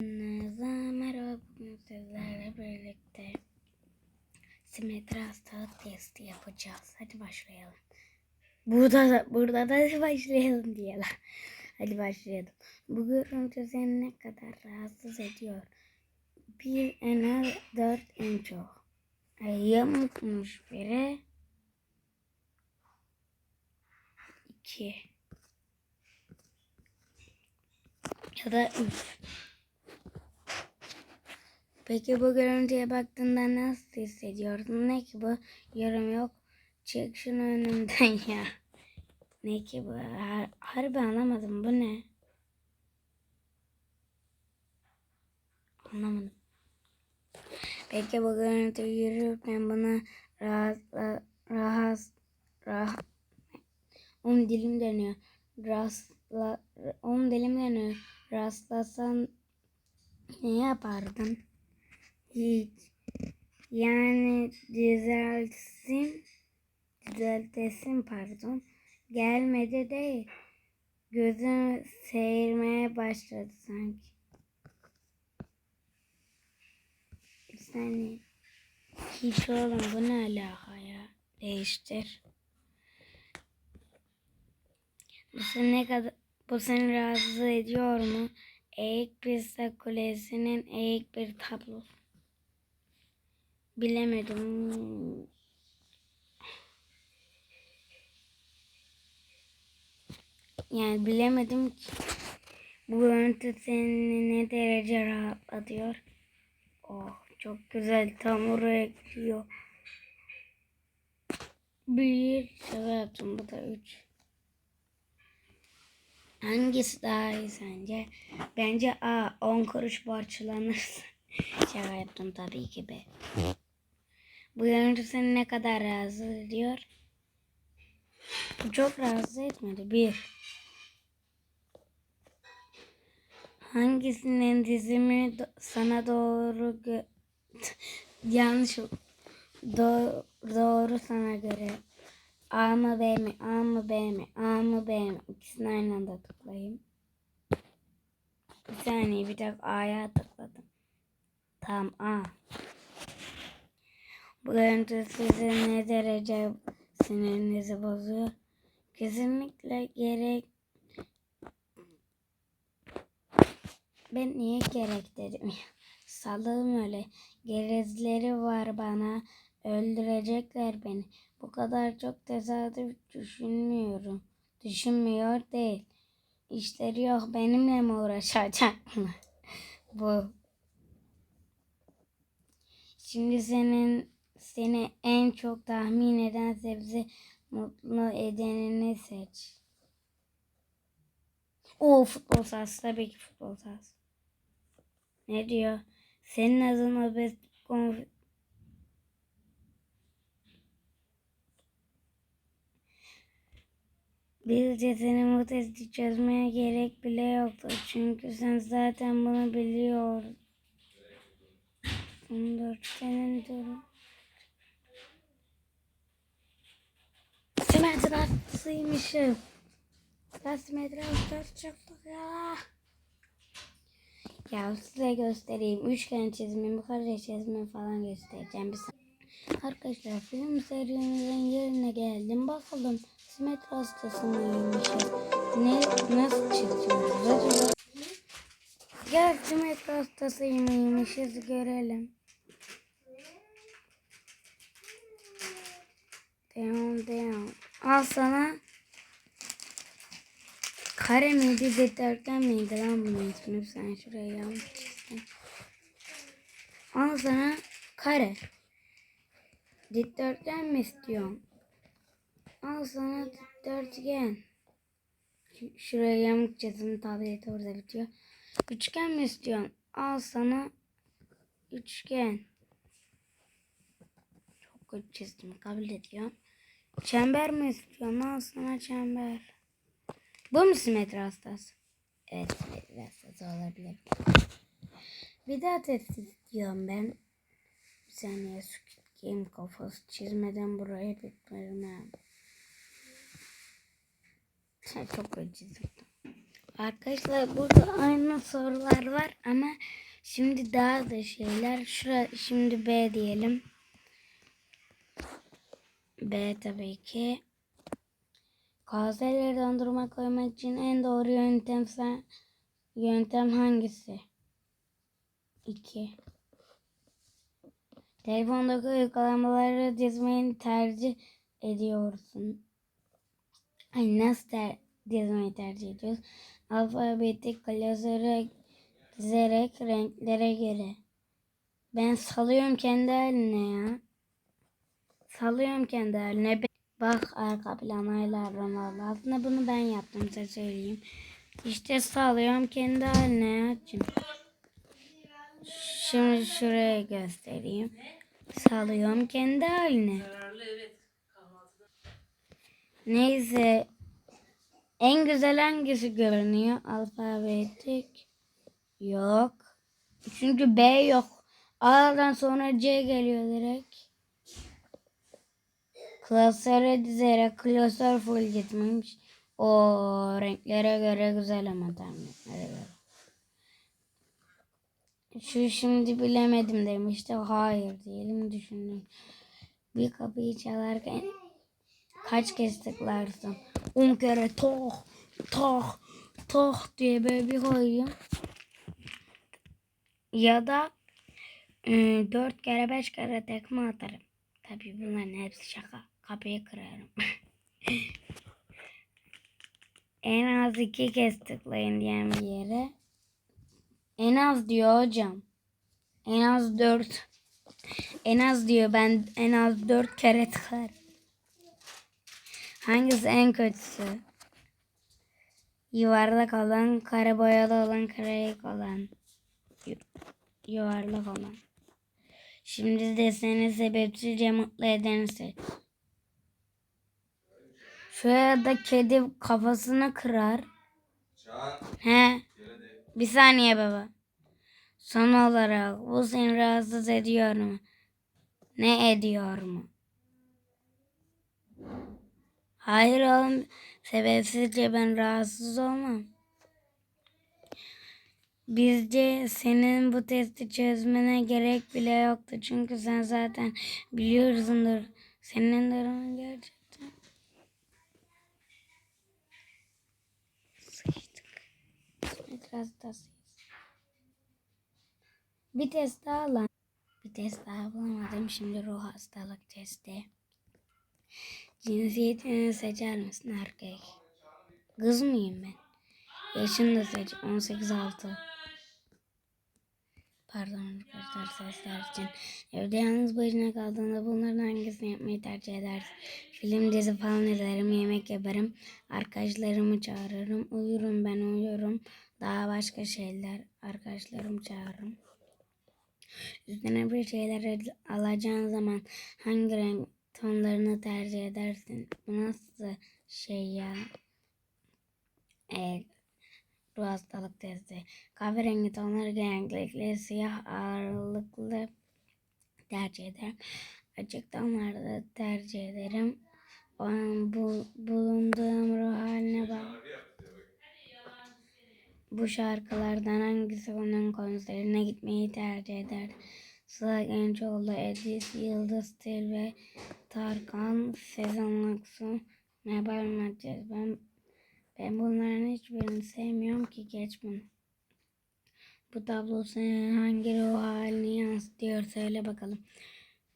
Merhaba bugün sizlerle birlikte simetri hastalık testi yapacağız. Hadi başlayalım. Burada da, burada da başlayalım diyelim. Hadi başlayalım. Bu görüntü seni ne kadar rahatsız ediyor? Bir en az dört en çok. Yamukmuş biri. İki. Ya da üç. Peki bu görüntüye baktığında nasıl hissediyorsun? Ne ki bu? Yorum yok. Çık şunu önümden ya. Ne ki bu? Har harbi anlamadım. Bu ne? Anlamadım. Peki bu görüntü yürürken bana rahatla, rahat, rahat, onun dilim dönüyor. Rastla, onun dilim dönüyor. Rastlasan ne yapardın? Hiç. Yani düzeltsin, düzeltesin pardon. Gelmedi değil. Gözüm seyirmeye başladı sanki. Bir saniye. Hiç oğlum bu ne alaka ya? Değiştir. Bu seni ne kadar bu seni rahatsız ediyor mu? Eğik Pisa Kulesi'nin eğik bir tablosu. Bilemedim. Yani bilemedim ki. Bu görüntü seni ne derece rahatlatıyor. Oh çok güzel tam oraya ekliyor. Bir şaka yaptım bu da üç. Hangisi daha iyi sence? Bence A. 10 kuruş borçlanırsın. Şaka yaptım tabii ki be. Bu seni ne kadar rahatsız ediyor? Çok rahatsız etmedi. Bir. Hangisinin dizimi do- sana doğru yanlış doğru, doğru sana göre A mı B mi? A mı B mi? A mı B mi? İkisini aynı anda tıklayayım. Bir saniye bir dakika A'ya tıkladım. Tamam A. Bu görüntü size ne derece sinirinizi bozuyor? Kesinlikle gerek ben niye gerek dedim ya. Salığım öyle. Gerezleri var bana. Öldürecekler beni. Bu kadar çok tesadüf düşünmüyorum. Düşünmüyor değil. İşleri yok benimle mi uğraşacaklar? Bu. Şimdi senin seni en çok tahmin eden sebze mutlu edenini seç. O futbol sahası tabii ki futbol sahası. Ne diyor? Senin adına best konf- Bizce senin bu testi çözmeye gerek bile yoktu. Çünkü sen zaten bunu biliyordun. 14 senin durum. Ben simetri hastası çıktık ya. Ya size göstereyim. Üçgen çizimi, kare çizimi falan göstereceğim. Bir. Arkadaşlar film serimizin yerine geldim. Bakalım simetri hastası? Ne, nasıl çiziyoruz acaba? Gel simetri hastası görelim. Devam devam. Al sana kare miydi dikdörtgen miydi lan bunun ismi? Sen şuraya yanlış çizdin. Al sana kare. Dikdörtgen mi istiyorsun? Al sana dikdörtgen. Şuraya yamuk çizim tableti orada bitiyor. Üçgen mi istiyorsun? Al sana üçgen. Çok kötü çizdim kabul ediyorum. Çember mi istiyorsun? Al sana çember. Bu mu simetri hastası? Evet simetri hastası olabilir. Bir daha test istiyorum ben. Bir saniye Squid Game kafası çizmeden burayı bitmem. Çok kötü çizdim. Arkadaşlar burada aynı sorular var ama şimdi daha da şeyler. Şura şimdi B diyelim. B tabii ki. Kazeleri dondurma koymak için en doğru yöntem yöntem hangisi? 2. Telefondaki uygulamaları dizmeyi tercih ediyorsun. Ay nasıl ter dizmeyi tercih ediyoruz? Alfabetik klasöre dizerek renklere göre. Ben salıyorum kendi haline ya. Salıyorum kendi haline. Bak arka plan ayarlarım valla. Aslında bunu ben yaptım size söyleyeyim. İşte salıyorum kendi haline şimdi şuraya göstereyim. Salıyorum kendi haline. Neyse. En güzel hangisi görünüyor? Alfabetik. Yok. Çünkü B yok. A'dan sonra C geliyor direkt. Klasöre dizerek klasör full gitmemiş. O renklere göre güzel ama tahminlere. Şu şimdi bilemedim demişti. Hayır diyelim düşündüm. Bir kapıyı çalarken kaç kez tıklarsın? 10 kere toh toh toh diye böyle bir koyayım. Ya da e, 4 kere 5 kere tekme atarım. Tabii bunların hepsi şaka. Kapıyı kırarım. en az iki kez tıklayın diyen bir yere. En az diyor hocam. En az dört. En az diyor ben en az dört kere tıklarım. Hangisi en kötüsü? Yuvarlak olan, kare boyalı olan, karayık olan. Yu- Yuvarlak olan. Şimdi de seni sebepsizce mutlu edeni seç. Şuraya da kedi kafasını kırar. Can, He. Bir saniye baba. Son olarak bu seni rahatsız ediyor mu? Ne ediyor mu? Hayır oğlum. Sebepsizce ben rahatsız olmam. Bizce senin bu testi çözmene gerek bile yoktu. Çünkü sen zaten biliyorsundur. Senin durumun gerçekten. Hastasıyız. Bir test daha lan. Bir test daha bulamadım. Şimdi ruh hastalık testi. Cinsiyetini seçer misin erkek? Kız mıyım ben? Yaşını da seç. 18 6. Pardon arkadaşlar sesler için. Evde yalnız başına kaldığında bunların hangisini yapmayı tercih edersin? Film, dizi falan izlerim, yemek yaparım. Arkadaşlarımı çağırırım. Uyurum ben uyurum. Daha başka şeyler. Arkadaşlarımı çağırırım. Üstüne bir şeyler al- alacağın zaman hangi renk tonlarını tercih edersin? Bu nasıl şey ya? Evet. Ruh hastalık testi. Kahverengi tonları genellikle siyah ağırlıklı tercih ederim. Açık tonlarda tercih ederim. O an bu, bulunduğum ruh haline bağlı. Bu şarkılardan hangisi onun konserine gitmeyi tercih eder? Sıla Gençoğlu, Edis, Yıldız Tilbe, Tarkan, Sezen Aksu, Mebel Matiz. Ben, ben bunların hiçbirini sevmiyorum ki geç bunu. Bu tablo senin hangi ruh halini yansıtıyor söyle bakalım.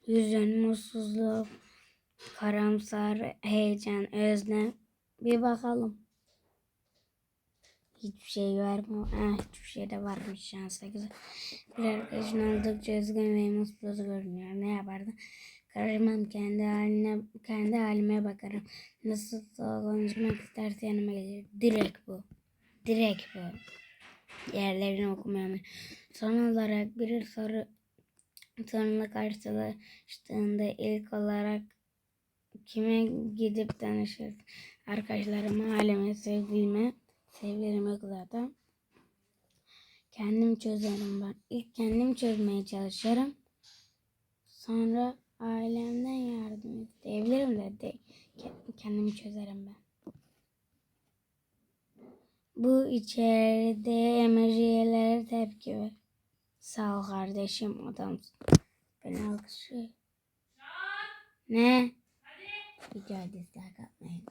Hüzün, mutsuzluk, karamsar, heyecan, özlem. Bir bakalım. Hiçbir şey var mı? Ah, hiçbir şey de varmış şansa güzel. Bir arkadaşın oldukça üzgün ve mutsuz görünüyor. Ne yapardı? Karışmam kendi haline, kendi halime bakarım. Nasıl konuşmak isterse yanıma gelir. Direkt bu. Direkt bu. Yerlerini okumuyorum. Son olarak bir soru sorunla karşılaştığında ilk olarak kime gidip danışır? Arkadaşlarıma, aileme, sevgilime. Sevgilim yok zaten. Kendim çözerim ben. İlk kendim çözmeye çalışırım. Sonra ailemden yardım isteyebilirim de, de ke- kendim çözerim ben. Bu içeride emojilere tepki ver. Sağ ol kardeşim adamsın. Beni alkışlıyor. Ne? Videoya dislike atmayın.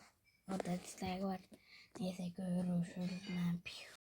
Orada dislike var. Neyse görüşürüz. Yapıyor?